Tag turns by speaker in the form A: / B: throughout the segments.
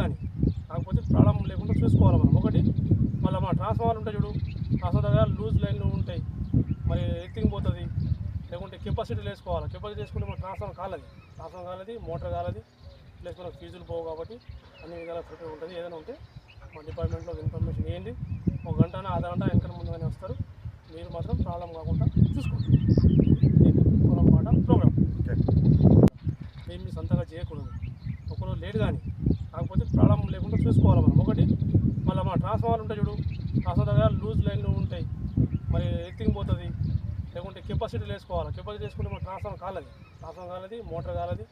A: కానీ. కాకపోతే ప్రాణం లేకుండా చూసుకోవాలి మనం. ఒకటి మళ్ళీ మన ట్రాన్స్ఫార్మర్ ఉంటాయి చూడు ట్రాన్స్ఫార్మర్ దగ్గర లూజ్ లైన్లు ఉంటాయి. మరి ఎత్తింగ్ పోతుంది. లేకుంటే కెపాసిటీ వేసుకోవాలి కెపాసిటీ వేసుకుంటే మన ట్రాన్స్ఫార్మర్ కాలేదు. ట్రాన్స్ఫార్మర్ కాలేదు మోటార్ కాలేదు. ప్లస్ మనకు ఫీజులు పోవు కాబట్టి అన్ని విధాల ప్రిపేర్ ఉంటుంది. ఏదైనా ఉంటే మా డిపార్ట్మెంట్లో ఇన్ఫర్మేషన్ ఏంటి ఒక గంట అర్ధ గంట వెనక ముందుగానే వస్తారు. మీరు మాత్రం ప్రాబ్లం కాకుండా చూసుకోండి. పొలం పాట ప్రోగ్రామ్. మీరు మీ సొంతంగా చేయకూడదు. ఒకరోజు లేట్ కానీ కాకపోతే ప్రాబ్లం లేకుండా చూసుకోవాలి మనం. ఒకటి మళ్ళీ మన ట్రాన్స్ఫార్మర్ ఉంటాయి చూడు ట్రాన్స్ఫార్మర్ దగ్గర లూజ్ లైన్లు ఉంటాయి. మరి ఎత్తింగ్ పోతుంది. లేకుంటే కెపాసిటీ వేసుకోవాలి కెపాసిటీ వేసుకుంటే మన ట్రాన్స్ఫార్మర్ కాలది. ట్రాన్స్ఫార్మర్ కాలది మోటార్ కాలది.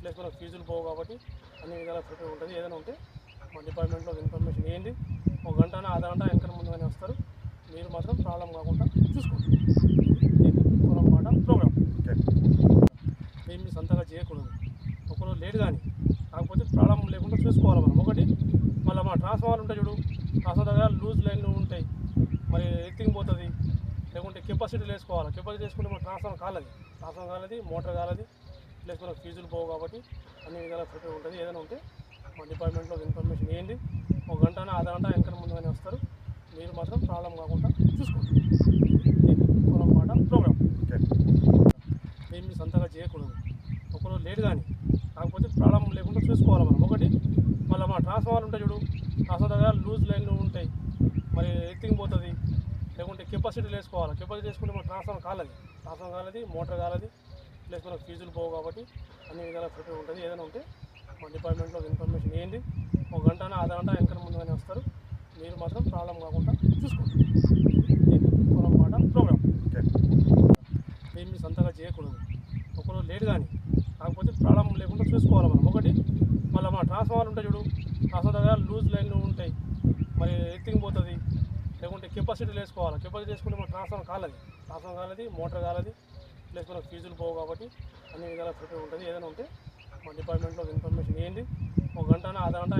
A: ప్లస్ మనకు ఫీజులు పోవు కాబట్టి అన్ని విధాల ప్రిపేర్ ఉంటుంది. ఏదైనా ఉంటే మా డిపార్ట్మెంట్లో ఇన్ఫర్మేషన్ ఇవ్వండి ఒక గంట అర్ధ గంట వెనక ముందుగానే వస్తారు. మీరు మాత్రం ప్రాబ్లం కాకుండా చూసుకోండి. ఇది పొలం మాట ప్రోగ్రామ్ మేము సొంతంగా చేయకూడదు. ఒకరు లేట్ కానీ కాకపోతే ప్రాబ్లం లేకుండా చూసుకోవాలి మనం ఒకటి మళ్ళీ మన ట్రాన్స్ఫార్మర్ ఉంటాయి చూడు. ట్రాన్స్ఫార్మర్ దగ్గర లూజ్ లైన్లు ఉంటాయి. మరి ఎత్తింగ్ పోతుంది? లేకుంటే కెపాసిటీ వేసుకోవాలి కెపాసిటీ వేసుకుంటే మన ట్రాన్స్ఫార్మర్ కాలది. ట్రాన్స్ఫార్మర్ కాలది మోటార్ కాలది ప్లస్ మనకు ఫీజులు పోవు కాబట్టి అన్ని విధాల ప్రిపేర్ ఉంటుంది. ఏదైనా ఉంటే మా డిపార్ట్మెంట్లో ఇన్ఫర్మేషన్ ఇవ్వండి ఒక గంట అర్ధ గంట వెనక ముందుగానే వస్తారు. మీరు మాత్రం ప్రాబ్లం కాకుండా చూసుకోండి. ఇది పొలం మాట ప్రోగ్రామ్ మేము మీ సొంతంగా చేయకూడదు. ఒకరు లేట్ కానీ కాకపోతే ప్రాబ్లం లేకుండా చూసుకోవాలి మనం ఒకటి మళ్ళీ మన ట్రాన్స్ఫార్మర్ ఉంటాయి చూడు ట్రాన్స్ఫార్మర్ దగ్గర లూజ్ లైన్లు ఉంటాయి. మరి ఎత్తింగ్ పోతుంది. లేకుంటే కెపాసిటీ వేసుకోవాలి కెపాసిటీ వేసుకుంటే మన ట్రాన్స్ఫార్మర్ కాలేదు. ట్రాన్స్ఫార్మర్ కాలేదు మోటార్ కాలేదు. ప్లస్ మనకు ఫీజులు పోవు కాబట్టి అన్ని విధాల ప్రిపేర్ ఉంటుంది. ఏదైనా ఉంటే మా డిపార్ట్మెంట్లో ఇన్ఫర్మేషన్ ఏంటి ఒక గంట అర్ధ గంట వెనక ముందుగానే వస్తారు. మీరు మాత్రం ప్రాబ్లం కాకుండా చూసుకోండి. పొలం పాట ప్రోగ్రామ్ మేము మీ సొంతంగా చేయకూడదు. ఒకరు లేట్ కానీ కాకపోతే ప్రాబ్లం లేకుండా చూసుకోవాలి మనం. ఒకటి మళ్ళీ మన ట్రాన్స్ఫార్మర్ ఉంటే చూడు అసలు దగ్గర లూజ్ లైన్లు ఉంటాయి. మరి ఎత్తింగ్ పోతుంది. లేకుంటే కెపాసిటీ వేసుకోవాలి కెపాసిటీ వేసుకుంటే మన ట్రాన్స్ఫార్మర్ కాలేదు. ట్రాన్స్ఫార్మర్ కాలేదు మోటార్ కాలేదు. ప్లస్ మనకు ఫీజులు పోవు కాబట్టి అన్ని విధాలు ప్రిపేర్ ఉంటుంది. ఏదైనా ఉంటే మా డిపార్ట్మెంట్లో ఇన్ఫర్మేషన్ ఇవ్వండి ఒక గంట అర్ధ గంట